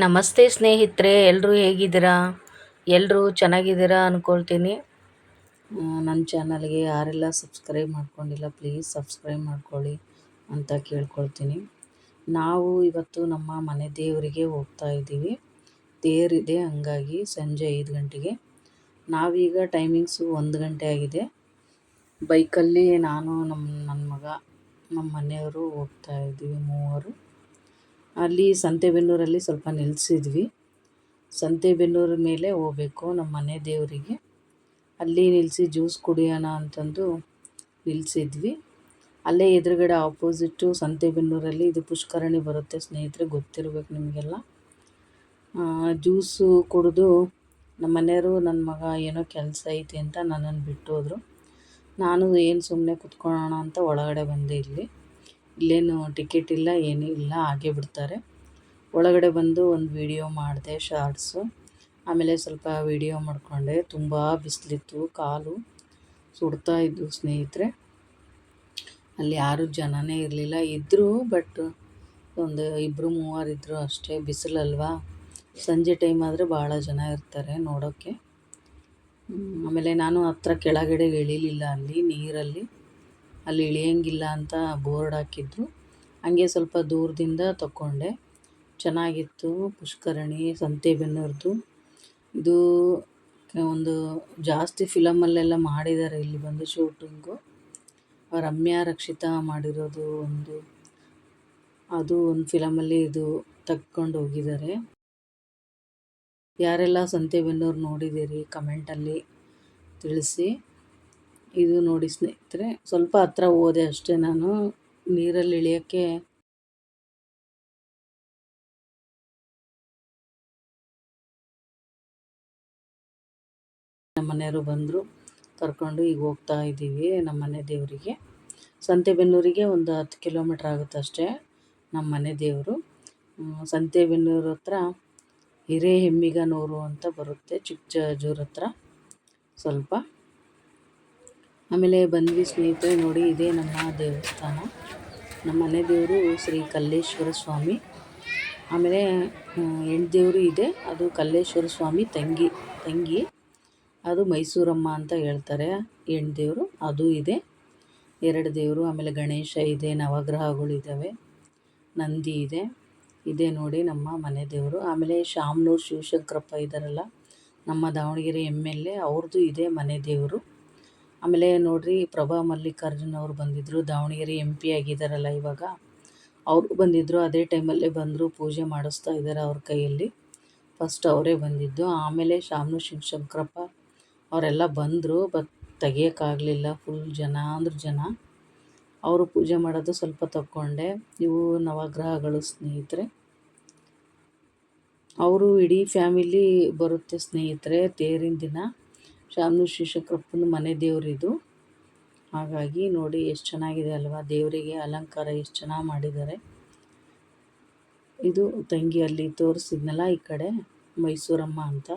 ನಮಸ್ತೆ ಸ್ನೇಹಿತರೆ ಎಲ್ಲರೂ ಹೇಗಿದ್ದೀರಾ? ಎಲ್ಲರೂ ಚೆನ್ನಾಗಿದ್ದೀರಾ ಅಂದ್ಕೊಳ್ತೀನಿ ನನ್ನ ಚಾನಲ್ಗೆ ಯಾರೆಲ್ಲ ಸಬ್ಸ್ಕ್ರೈಬ್ ಮಾಡ್ಕೊಂಡಿಲ್ಲ, ಪ್ಲೀಸ್ ಸಬ್ಸ್ಕ್ರೈಬ್ ಮಾಡ್ಕೊಳ್ಳಿ ಅಂತ ಕೇಳ್ಕೊಳ್ತೀನಿ. ನಾವು ಇವತ್ತು ನಮ್ಮ ಮನೆ ದೇವರಿಗೆ ಹೋಗ್ತಾ ಇದ್ದೀವಿ. ದೇವರಿದೆ ಹಂಗಾಗಿ ಸಂಜೆ ಐದು ಗಂಟೆಗೆ. ನಾವೀಗ ಟೈಮಿಂಗ್ಸು ಒಂದು ಗಂಟೆ ಆಗಿದೆ. ಬೈಕಲ್ಲಿ ನಾನು ನಮ್ಮ ನನ್ನ ಮಗ ನಮ್ಮ ಮನೆಯವರು ಹೋಗ್ತಾ ಇದ್ದೀವಿ ಮೂವರು. ಅಲ್ಲಿ ಸಂತೆಬೆನ್ನೂರಲ್ಲಿ ಸ್ವಲ್ಪ ನಿಲ್ಲಿಸಿದ್ವಿ ಸಂತೆಬೆನ್ನೂರ ಮೇಲೆ ಹೋಗ್ಬೇಕು ನಮ್ಮ ಮನೆ ದೇವರಿಗೆ. ಅಲ್ಲಿ ನಿಲ್ಲಿಸಿ ಜ್ಯೂಸ್ ಕುಡಿಯೋಣ ಅಂತಂದು ನಿಲ್ಲಿಸಿದ್ವಿ. ಅಲ್ಲೇ ಎದುರುಗಡೆ ಆಪೋಸಿಟ್ಟು ಸಂತೆಬೆನ್ನೂರಲ್ಲಿ ಇದು ಪುಷ್ಕರಣಿ ಬರುತ್ತೆ ಸ್ನೇಹಿತರೆ, ಗೊತ್ತಿರಬೇಕು ನಿಮಗೆಲ್ಲ. ಜ್ಯೂಸು ಕುಡಿದು ನಮ್ಮ ಮನೆಯವರು ನನ್ನ ಮಗ ಏನೋ ಕೆಲಸ ಐತಿ ಅಂತ ನನ್ನನ್ನು ಬಿಟ್ಟು ನಾನು ಏನು ಸುಮ್ಮನೆ ಕುತ್ಕೊಳ್ಳೋಣ ಅಂತ ಒಳಗಡೆ ಬಂದೆ ಇಲ್ಲಿ. ಇಲ್ಲೇನು ಟಿಕೆಟ್ ಇಲ್ಲ, ಏನೂ ಇಲ್ಲ, ಹಾಗೆ ಬಿಡ್ತಾರೆ. ಒಳಗಡೆ ಬಂದು ಒಂದು ವೀಡಿಯೋ ಮಾಡಿದೆ ಶಾರ್ಟ್ಸು ಆಮೇಲೆ ಸ್ವಲ್ಪ ವೀಡಿಯೋ ಮಾಡಿಕೊಂಡೆ. ತುಂಬ ಬಿಸಿಲಿತ್ತು, ಕಾಲು ಸುಡ್ತಾ ಇದ್ದು ಸ್ನೇಹಿತರೆ. ಅಲ್ಲಿ ಯಾರೂ ಜನನೇ ಇರಲಿಲ್ಲ. ಇದ್ದರು ಬಟ್ ಒಂದು ಇಬ್ಬರು ಮೂವರು ಇದ್ದರು ಅಷ್ಟೇ. ಬಿಸಿಲಲ್ವಾ? ಸಂಜೆ ಟೈಮ್ ಆದರೆ ಭಾಳ ಜನ ಇರ್ತಾರೆ ನೋಡೋಕ್ಕೆ ಆಮೇಲೆ ನಾನು ಹತ್ರ ಕೆಳಗಡೆ ಇಳಿಲಿಲ್ಲ ಅಲ್ಲಿ, ನೀರಲ್ಲಿ. ಅಲ್ಲಿ ಇಳಿಯಂಗಿಲ್ಲ ಅಂತ ಬೋರ್ಡ್ ಹಾಕಿದ್ರು. ಹಂಗೆ ಸ್ವಲ್ಪ ದೂರದಿಂದ ತಗೊಂಡೆ ಚೆನ್ನಾಗಿತ್ತು. ಪುಷ್ಕರಣಿ, ಸಂತೆಬೆನ್ನೂರದು. ಇದು ಒಂದು ಜಾಸ್ತಿ ಫಿಲಮಲ್ಲೆಲ್ಲ ಮಾಡಿದ್ದಾರೆ ಇಲ್ಲಿ ಬಂದು ಶೂಟಿಂಗು. ರಮ್ಯಾ, ರಕ್ಷಿತಾ ಮಾಡಿರೋದು ಒಂದು, ಅದು ಒಂದು ಫಿಲಮಲ್ಲಿ ಇದು ತಕ್ಕೊಂಡು ಹೋಗಿದ್ದಾರೆ. ಯಾರೆಲ್ಲ ಸಂತೆಬೆನ್ನೂರು ನೋಡಿದ್ದೀರಿ ಕಮೆಂಟಲ್ಲಿ ತಿಳಿಸಿ. ಇದು ನೋಡಿ ಸ್ನೇಹಿತರೆ, ಸ್ವಲ್ಪ ಹತ್ರ ಹೋದೆ ಅಷ್ಟೇ ನಾನು. ನೀರಲ್ಲಿ ಇಳಿಯೋಕ್ಕೆ ಮನೆಯವರು ಬಂದರು. ಕರ್ಕೊಂಡು ಈಗ ಹೋಗ್ತಾ ಇದ್ದೀವಿ ನಮ್ಮ ಮನೆ ದೇವರಿಗೆ. ಸಂತೆಬೆನ್ನೂರಿಗೆ ಒಂದು ಹತ್ತು ಕಿಲೋಮೀಟ್ರ್ ಆಗುತ್ತೆ ಅಷ್ಟೇ ನಮ್ಮ ಮನೆ ದೇವರು. ಸಂತೆಬೆನ್ನೂರು ಹತ್ರ ಹಿರೇ ಹೆಮ್ಮಿಗನೂರು ಅಂತ ಬರುತ್ತೆ, ಚಿಕ್ಕಜಾಜೂರ್ ಹತ್ರ ಸ್ವಲ್ಪ. ಆಮೇಲೆ ಬಂದ್ವಿ ಸ್ನೇಹಿತರೆ ನೋಡಿ, ಇದೇ ನಮ್ಮ ದೇವಸ್ಥಾನ. ನಮ್ಮ ಮನೆ ದೇವರು ಶ್ರೀ ಕಲ್ಲೇಶ್ವರ ಸ್ವಾಮಿ. ಆಮೇಲೆ ಹೆಣ್ಣು ದೇವರು ಇದೆ. ಅದು ಕಲ್ಲೇಶ್ವರ ಸ್ವಾಮಿ ತಂಗಿ ತಂಗಿ. ಅದು ಮೈಸೂರಮ್ಮ ಅಂತ ಹೇಳ್ತಾರೆ ಹೆಣ್ಣು ದೇವರು. ಅದು ಇದೆ. ಎರಡು ದೇವರು, ಆಮೇಲೆ ಗಣೇಶ ಇದೆ ನವಗ್ರಹಗಳಿದ್ದಾವೆ ನಂದಿ ಇದೆ. ಇದೆ ನೋಡಿ ನಮ್ಮ ಮನೆ ದೇವರು. ಆಮೇಲೆ ಶಾಮ್ನೂರು ಶಿವಶಂಕರಪ್ಪ ಇದ್ದಾರಲ್ಲ, ನಮ್ಮ ದಾವಣಗೆರೆ ಎಂ ಎಲ್ ಎ, ಅವ್ರದ್ದು ಇದೆ ಮನೆ ದೇವರು. ಆಮೇಲೆ ನೋಡಿರಿ ಪ್ರಭಾ ಮಲ್ಲಿಕಾರ್ಜುನ್ ಅವರು ಬಂದಿದ್ದರು ದಾವಣಗೆರೆ ಎಂ ಪಿ ಆಗಿದ್ದಾರಲ್ಲ ಇವಾಗ. ಅವರು ಬಂದಿದ್ದರು ಅದೇ ಟೈಮಲ್ಲೇ ಬಂದರು, ಪೂಜೆ ಮಾಡಿಸ್ತಾ ಇದ್ದಾರೆ ಅವ್ರ ಕೈಯಲ್ಲಿ. ಫಸ್ಟ್ ಅವರೇ ಬಂದಿದ್ದು. ಆಮೇಲೆ ಶಾಮನು ಶಿವಶಂಕರಪ್ಪ ಅವರೆಲ್ಲ ಬಂದರು ಬಟ್ ತೆಗಿಯೋಕ್ಕಾಗಲಿಲ್ಲ ಫುಲ್ ಜನ ಅಂದ್ರೆ ಜನ. ಅವರು ಪೂಜೆ ಮಾಡೋದು ಸ್ವಲ್ಪ ತಕ್ಕೊಂಡೆ. ಇವು ನವಗ್ರಹಗಳು ಸ್ನೇಹಿತರೆ. ಅವರು ಇಡೀ ಫ್ಯಾಮಿಲಿ ಬರುತ್ತೆ ಸ್ನೇಹಿತರೆ, ತೇರಿನ ದಿನ. ಶಾಮನು ಶಿವಶಂಕರಪ್ಪನ ಮನೆ ದೇವರಿದು. ಹಾಗಾಗಿ ನೋಡಿ ಎಷ್ಟು ಚೆನ್ನಾಗಿದೆ ಅಲ್ವಾ? ದೇವರಿಗೆ ಅಲಂಕಾರ ಎಷ್ಟು ಚೆನ್ನಾಗಿ ಮಾಡಿದ್ದಾರೆ. ಇದು ತಂಗಿ ಅಲ್ಲಿ ತೋರಿಸಿದ್ನಲ್ಲ ಈ ಕಡೆ, ಮೈಸೂರಮ್ಮ ಅಂತ.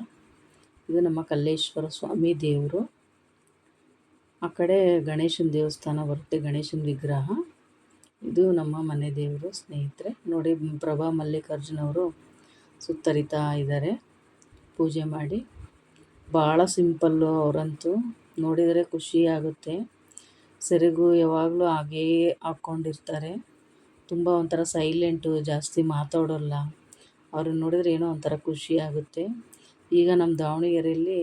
ಇದು ನಮ್ಮ ಕಲ್ಲೇಶ್ವರ ಸ್ವಾಮಿ ದೇವರು. ಆ ಕಡೆ ಗಣೇಶನ ದೇವಸ್ಥಾನ ಬರುತ್ತೆ, ಗಣೇಶನ ವಿಗ್ರಹ. ಇದು ನಮ್ಮ ಮನೆ ದೇವರು, ಸ್ನೇಹಿತರೆ. ನೋಡಿ ಪ್ರಭಾ ಮಲ್ಲಿಕಾರ್ಜುನವರು ಸುತ್ತರಿತಾ ಇದ್ದಾರೆ. ಪೂಜೆ ಮಾಡಿ. ಭಾಳ ಸಿಂಪಲ್ಲು ಅವರಂತೂ. ನೋಡಿದರೆ ಖುಷಿ ಆಗುತ್ತೆ. ಸೆರಗು ಯಾವಾಗಲೂ ಹಾಗೇ ಹಾಕ್ಕೊಂಡಿರ್ತಾರೆ ತುಂಬ ಒಂಥರ ಸೈಲೆಂಟು, ಜಾಸ್ತಿ ಮಾತಾಡೋಲ್ಲ. ಅವ್ರನ್ನ ನೋಡಿದರೆ ಏನೋ ಒಂಥರ ಖುಷಿ ಆಗುತ್ತೆ. ಈಗ ನಮ್ಮ ದಾವಣಗೆರೆಯಲ್ಲಿ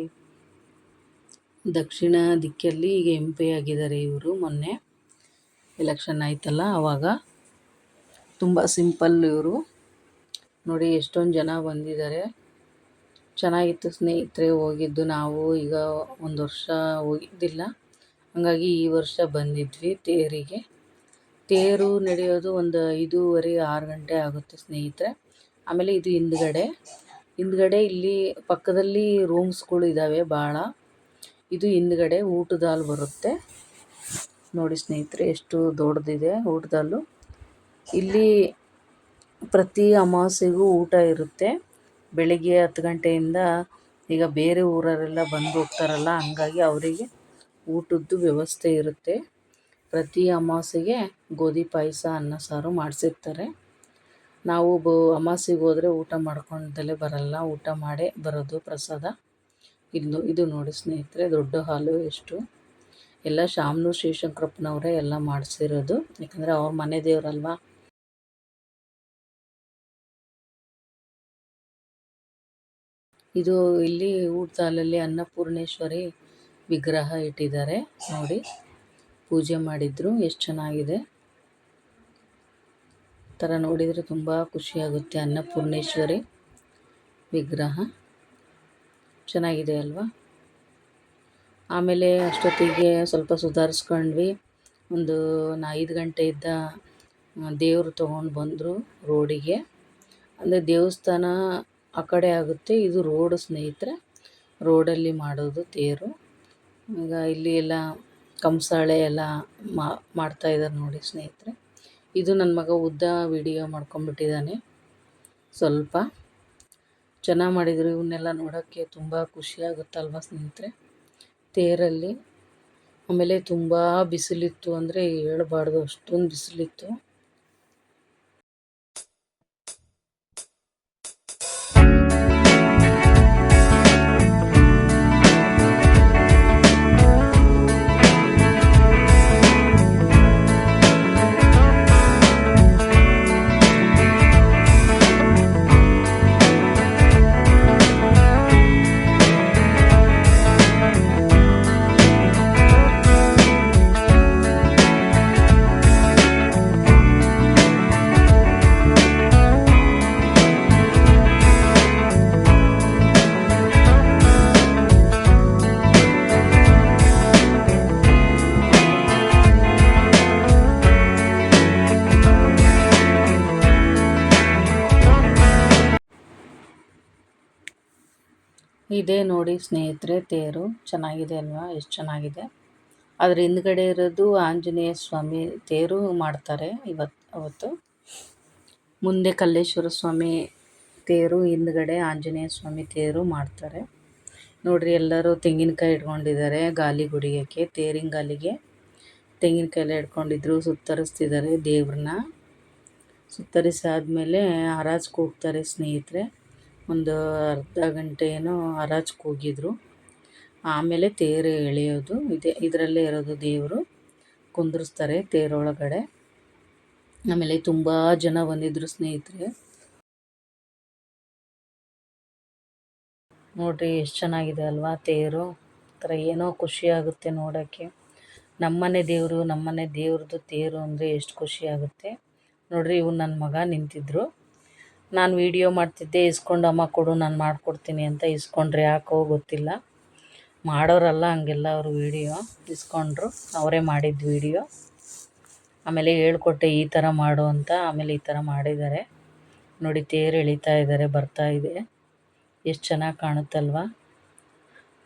ದಕ್ಷಿಣ ದಿಕ್ಕಲ್ಲಿ ಈಗ ಎಂ ಪಿ ಆಗಿದ್ದಾರೆ ಇವರು ಮೊನ್ನೆ. ಎಲೆಕ್ಷನ್ ಆಯ್ತಲ್ಲ ಆವಾಗ ತುಂಬ ಸಿಂಪಲ್ ಇವರು. ನೋಡಿ ಎಷ್ಟೊಂದು ಜನ ಬಂದಿದ್ದಾರೆ. ಚೆನ್ನಾಗಿತ್ತು ಸ್ನೇಹಿತರೆ, ಹೋಗಿದ್ದು ನಾವು ಈಗ ಒಂದು ವರ್ಷ ಹೋಗಿದ್ದಿಲ್ಲ. ಹಾಗಾಗಿ ಈ ವರ್ಷ ಬಂದಿದ್ವಿ ತೇರಿಗೆ. ತೇರು ನಡೆಯೋದು ಒಂದು ಐದೂವರೆ, ಆರು ಗಂಟೆ ಆಗುತ್ತೆ ಸ್ನೇಹಿತರೆ. ಆಮೇಲೆ ಇದು ಹಿಂದ್ಗಡೆ. ಹಿಂದ್ಗಡೆ ಇಲ್ಲಿ ಪಕ್ಕದಲ್ಲಿ ರೂಮ್ಸ್ಗಳು ಇದ್ದಾವೆ ಭಾಳ ಇದು ಹಿಂದ್ಗಡೆ ಊಟದ ಬರುತ್ತೆ. ನೋಡಿ ಸ್ನೇಹಿತರೆ, ಎಷ್ಟು ದೊಡ್ಡದಿದೆ ಊಟದ ಹಾಲು. ಇಲ್ಲಿ ಪ್ರತಿ ಅಮಾವಾಸ್ಯೆಗೂ ಊಟ ಇರುತ್ತೆ. ಬೆಳಿಗ್ಗೆ ಹತ್ತು ಗಂಟೆಯಿಂದ ಈಗ ಬೇರೆ ಊರವರೆಲ್ಲ ಬಂದು ಹೋಗ್ತಾರಲ್ಲ, ಹಂಗಾಗಿ ಅವರಿಗೆ ಊಟದ್ದು ವ್ಯವಸ್ಥೆ ಇರುತ್ತೆ. ಪ್ರತಿ ಅಮಾವಾಸ್ಯೆಗೆ ಗೋಧಿ ಪಾಯಸ, ಅನ್ನ, ಸಾರು ಮಾಡಿಸಿರ್ತಾರೆ. ನಾವು ಬ ಅಮಾಸೆಗೆ ಹೋದರೆ ಊಟ ಮಾಡ್ಕೊಂಡಲೇ ಬರಲ್ಲ. ಊಟ ಮಾಡೇ ಬರೋದು ಪ್ರಸಾದ. ಇದು ಇದು ನೋಡಿ ಸ್ನೇಹಿತರೆ, ದೊಡ್ಡ ಹಾಲು ಎಷ್ಟು. ಎಲ್ಲ ಶಾಮನೂರು ಶಿವಶಂಕರಪ್ಪನವರೇ ಎಲ್ಲ ಮಾಡಿಸಿರೋದು. ಯಾಕಂದರೆ ಅವ್ರ ಮನೆ ದೇವರಲ್ವಾ? ಇದು ಇಲ್ಲಿ ಊಟದಲ್ಲಿ ಅನ್ನಪೂರ್ಣೇಶ್ವರಿ ವಿಗ್ರಹ ಇಟ್ಟಿದ್ದಾರೆ. ನೋಡಿ, ಪೂಜೆ ಮಾಡಿದ್ರು, ಎಷ್ಟು ಚೆನ್ನಾಗಿದೆ. ಥರ ನೋಡಿದರೆ ತುಂಬ ಖುಷಿಯಾಗುತ್ತೆ ಅನ್ನಪೂರ್ಣೇಶ್ವರಿ ವಿಗ್ರಹ. ಚೆನ್ನಾಗಿದೆ ಅಲ್ವಾ? ಆಮೇಲೆ ಅಷ್ಟೊತ್ತಿಗೆ ಸ್ವಲ್ಪ ಸುಧಾರಿಸ್ಕೊಂಡ್ವಿ. ಒಂದು ಐದು ಗಂಟೆ ಇದ್ದ ದೇವರು ತೊಗೊಂಡು ಬಂದರು ರೋಡಿಗೆ. ಅಂದರೆ ದೇವಸ್ಥಾನ ಆ ಕಡೆ ಆಗುತ್ತೆ. ಇದು ರೋಡ್ ಸ್ನೇಹಿತರೆ. ರೋಡಲ್ಲಿ ಮಾಡೋದು ತೇರು. ಈಗ ಇಲ್ಲಿ ಎಲ್ಲ ಕಂಸಾಳೆ ಎಲ್ಲ ಮಾಡ್ತಾ ಇದ್ದಾರೆ ನೋಡಿ ಸ್ನೇಹಿತರೆ. ಇದು ನನ್ನ ಮಗ ಉದ್ದ ವಿಡಿಯೋ ಮಾಡ್ಕೊಂಬಿಟ್ಟಿದ್ದಾನೆ ಸ್ವಲ್ಪ ಚೆನ್ನಾಗಿ ಮಾಡಿದರು. ಇವನ್ನೆಲ್ಲ ನೋಡೋಕ್ಕೆ ತುಂಬ ಖುಷಿಯಾಗುತ್ತಲ್ವ ಸ್ನೇಹಿತರೆ? ತೇರಲ್ಲಿ ಆಮೇಲೆ ತುಂಬ ಬಿಸಿಲಿತ್ತು ಅಂದರೆ ಹೇಳಬಾರ್ದು. ಅಷ್ಟೊಂದು ಬಿಸಿಲಿತ್ತು. ಇದೇ ನೋಡಿ ಸ್ನೇಹಿತರೆ, ತೇರು. ಚೆನ್ನಾಗಿದೆ ಅಲ್ವಾ? ಎಷ್ಟು ಚೆನ್ನಾಗಿದೆ. ಅದ್ರ ಹಿಂದ್ಗಡೆ ಇರೋದು ಆಂಜನೇಯ ಸ್ವಾಮಿ ತೇರು ಮಾಡ್ತಾರೆ ಇವತ್ತು ಅವತ್ತು. ಮುಂದೆ ಕಲ್ಲೇಶ್ವರ ಸ್ವಾಮಿ ತೇರು, ಹಿಂದ್ಗಡೆ ಆಂಜನೇಯ ಸ್ವಾಮಿ ತೇರು ಮಾಡ್ತಾರೆ. ನೋಡಿರಿ, ಎಲ್ಲರೂ ತೆಂಗಿನಕಾಯಿ ಇಟ್ಕೊಂಡಿದ್ದಾರೆ ಗಾಲಿ ಗುಡಿಯೋಕ್ಕೆ ತೇರಿನ ಗಾಲಿಗೆ ತೆಂಗಿನಕಾಯಿ ಇಟ್ಕೊಂಡಿದ್ರು, ಸುತ್ತರಿಸ್ತಿದ್ದಾರೆ ದೇವ್ರನ್ನ. ಸುತ್ತರಿಸಾದ್ಮೇಲೆ ಹರಾಜ್ಗೆ ಹೋಗ್ತಾರೆ ಸ್ನೇಹಿತರೆ. ಒಂದು ಅರ್ಧ ಗಂಟೆ ಏನೋ ಹರಾಜು ಕೂಗಿದ್ರು ಆಮೇಲೆ ತೇರು ಎಳೆಯೋದು, ಇದೆ, ಇದರಲ್ಲೇ ಇರೋದು ದೇವರು. ಕುಂದ್ರಿಸ್ತಾರೆ ತೇರೊಳಗಡೆ ಆಮೇಲೆ ತುಂಬ ಜನ ಬಂದಿದ್ದರು ಸ್ನೇಹಿತರೆ. ನೋಡಿರಿ ಎಷ್ಟು ಚೆನ್ನಾಗಿದೆ ಅಲ್ವಾ ತೇರು. ಥರ ಏನೋ ಖುಷಿ ಆಗುತ್ತೆ ನೋಡೋಕ್ಕೆ. ನಮ್ಮನೆ ದೇವರು, ನಮ್ಮನೆ ದೇವ್ರದ್ದು ತೇರು ಅಂದರೆ ಎಷ್ಟು ಖುಷಿ ಆಗುತ್ತೆ. ನೋಡ್ರಿ ಇವು ನನ್ನ ಮಗ ನಿಂತಿದ್ರು. ನಾನು ವೀಡಿಯೋ ಮಾಡ್ತಿದ್ದೆ, ಇಸ್ಕೊಂಡು ಅಮ್ಮ ಕೊಡು, ನಾನು ಮಾಡಿಕೊಡ್ತೀನಿ ಅಂತ ಇಸ್ಕೊಂಡ್ರೆ ಯಾಕೋ ಗೊತ್ತಿಲ್ಲ. ಮಾಡೋರಲ್ಲ ಹಂಗೆಲ್ಲ ಅವರು ವೀಡಿಯೋ ಇಸ್ಕೊಂಡ್ರು. ಅವರೇ ಮಾಡಿದ್ದು ವೀಡಿಯೋ ಆಮೇಲೆ ಹೇಳ್ಕೊಟ್ಟೆ, ಈ ಥರ ಮಾಡು ಅಂತ. ಆಮೇಲೆ ಈ ಥರ ಮಾಡಿದ್ದಾರೆ. ನೋಡಿ, ತೇರು ಎಳಿತಾ ಇದ್ದಾರೆ, ಬರ್ತಾ ಇದೆ. ಎಷ್ಟು ಚೆನ್ನಾಗಿ ಕಾಣುತ್ತಲ್ವ?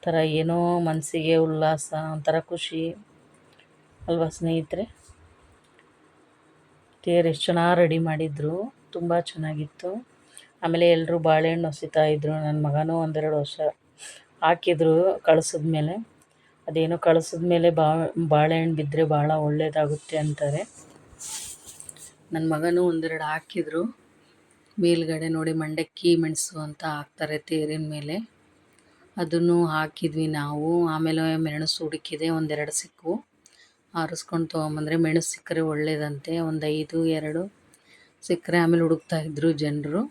ಥರ ಏನೋ ಮನಸ್ಸಿಗೆ ಉಲ್ಲಾಸ, ಒಂಥರ ಖುಷಿ. ಅಲ್ವಾ ಸ್ನೇಹಿತರೆ? ತೇರು ಎಷ್ಟು ಚೆನ್ನಾಗಿ ರೆಡಿ ಮಾಡಿದ್ರು. ತುಂಬ ಚೆನ್ನಾಗಿತ್ತು. ಆಮೇಲೆ ಎಲ್ಲರೂ ಬಾಳೆಹಣ್ಣು ಇದ್ರು. ನನ್ನ ಮಗನೂ ಒಂದೆರಡು ವರ್ಷ ಹಾಕಿದ್ರು ಕಳಿಸಿದ ಮೇಲೆ ಅದೇನೋ ಕಳಿಸಿದ ಮೇಲೆ ಬಾ, ಬಾಳೆಹಣ್ಣು ಬಿದ್ದರೆ ಭಾಳ ಒಳ್ಳೆಯದಾಗುತ್ತೆ ಅಂತಾರೆ. ನನ್ನ ಮಗನೂ ಒಂದೆರಡು ಹಾಕಿದ್ರು. ಮೇಲ್ಗಡೆ ನೋಡಿ ಮಂಡಕ್ಕಿ, ಮೆಣಸು ಅಂತ ಹಾಕ್ತಾರೆ ತೇರಿನ ಮೇಲೆ. ಅದನ್ನು ಹಾಕಿದ್ವಿ ನಾವು. ಆಮೇಲೆ ಮೆಣಸು ಹುಡುಕಿದೆ, ಒಂದೆರಡು ಸಿಕ್ಕವು ಆರಿಸ್ಕೊಂಡು ತೊಗೊಂಬಂದರೆ ಮೆಣಸು ಸಿಕ್ಕರೆ ಒಳ್ಳೇದಂತೆ. ಒಂದು ಐದು, ಎರಡು ಸಿಕ್ಕರೆ ಆಮೇಲೆ ಹುಡುಕ್ತಾ ಇದ್ರು ಜನರು.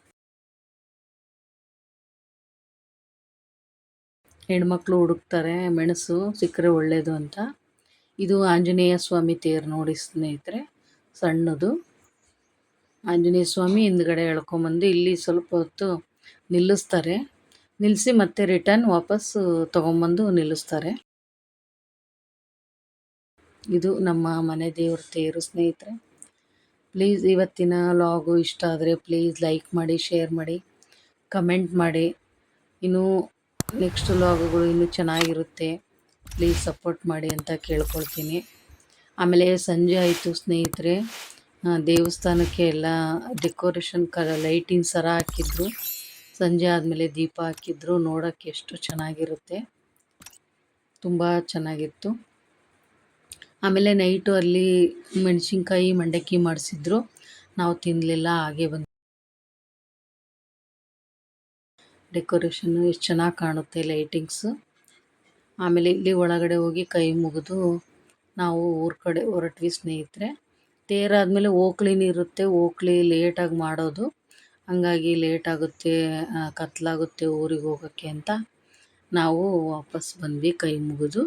ಹೆಣ್ಮಕ್ಳು ಹುಡುಕ್ತಾರೆ, ಮೆಣಸು ಸಿಕ್ಕರೆ ಒಳ್ಳೆಯದು ಅಂತ. ಇದು ಆಂಜನೇಯ ಸ್ವಾಮಿ ತೇರು ನೋಡಿ ಸ್ನೇಹಿತರೆ, ಸಣ್ಣದು. ಆಂಜನೇಯ ಸ್ವಾಮಿ ಹಿಂದ್ಗಡೆ ಎಳ್ಕೊಂಬಂದು ಇಲ್ಲಿ ಸ್ವಲ್ಪ ಹೊತ್ತು ನಿಲ್ಲಿಸ್ತಾರೆ. ನಿಲ್ಲಿಸಿ ಮತ್ತೆ ರಿಟರ್ನ್ ವಾಪಸ್ಸು ತೊಗೊಂಬಂದು ನಿಲ್ಲಿಸ್ತಾರೆ. ಇದು ನಮ್ಮ ಮನೆ ದೇವ್ರ ತೇರು ಸ್ನೇಹಿತರೆ. ಪ್ಲೀಸ್ ಇವತ್ತಿನ ಲಾಗು ಇಷ್ಟ ಆದರೆ ಪ್ಲೀಸ್ ಲೈಕ್ ಮಾಡಿ ಶೇರ್ ಮಾಡಿ ಕಮೆಂಟ್ ಮಾಡಿ. ಇನ್ನೂ ನೆಕ್ಸ್ಟ್ ಲಾಗುಗಳು ಇನ್ನೂ ಚೆನ್ನಾಗಿರುತ್ತೆ. ಪ್ಲೀಸ್ ಸಪೋರ್ಟ್ ಮಾಡಿ ಅಂತ ಕೇಳ್ಕೊಳ್ತೀನಿ. ಆಮೇಲೆ ಸಂಜೆ ಆಯಿತು ಸ್ನೇಹಿತರೆ. ದೇವಸ್ಥಾನಕ್ಕೆ ಎಲ್ಲ ಡೆಕೋರೇಷನ್ ಕ ಲೈಟಿಂಗ್ ಸರ ಹಾಕಿದ್ರು. ಸಂಜೆ ಆದಮೇಲೆ ದೀಪ ಹಾಕಿದ್ರು. ನೋಡೋಕ್ಕೆ ಎಷ್ಟು ಚೆನ್ನಾಗಿರುತ್ತೆ. ತುಂಬ ಚೆನ್ನಾಗಿತ್ತು. ಆಮೇಲೆ ನೈಟು ಅಲ್ಲಿ ಮೆಣಸಿನ್ಕಾಯಿ, ಮಂಡಕ್ಕಿ ಮಾಡಿಸಿದ್ರು. ನಾವು ತಿನ್ನಲಿಲ್ಲ ಹಾಗೆ ಬಂದು ಡೆಕೋರೇಷನ್ನು ಎಷ್ಟು ಚೆನ್ನಾಗಿ ಕಾಣುತ್ತೆ ಲೈಟಿಂಗ್ಸು ಆಮೇಲೆ ಇಲ್ಲಿ ಒಳಗಡೆ ಹೋಗಿ ಕೈ ಮುಗಿದು ನಾವು ಊರ ಕಡೆ ಹೊರಟ್ವಿ ಸ್ನೇಹಿತರೆ. ತೇರಾದಮೇಲೆ ಓಕ್ಲಿನ ಇರುತ್ತೆ ಓಕ್ಲಿ ಲೇಟಾಗಿ ಮಾಡೋದು. ಹಂಗಾಗಿ ಲೇಟ್ ಆಗುತ್ತೆ ಕತ್ಲಾಗುತ್ತೆ ಊರಿಗೆ ಹೋಗೋಕ್ಕೆ ಅಂತ ನಾವು ವಾಪಸ್ ಬಂದ್ವಿ ಕೈ ಮುಗಿದು.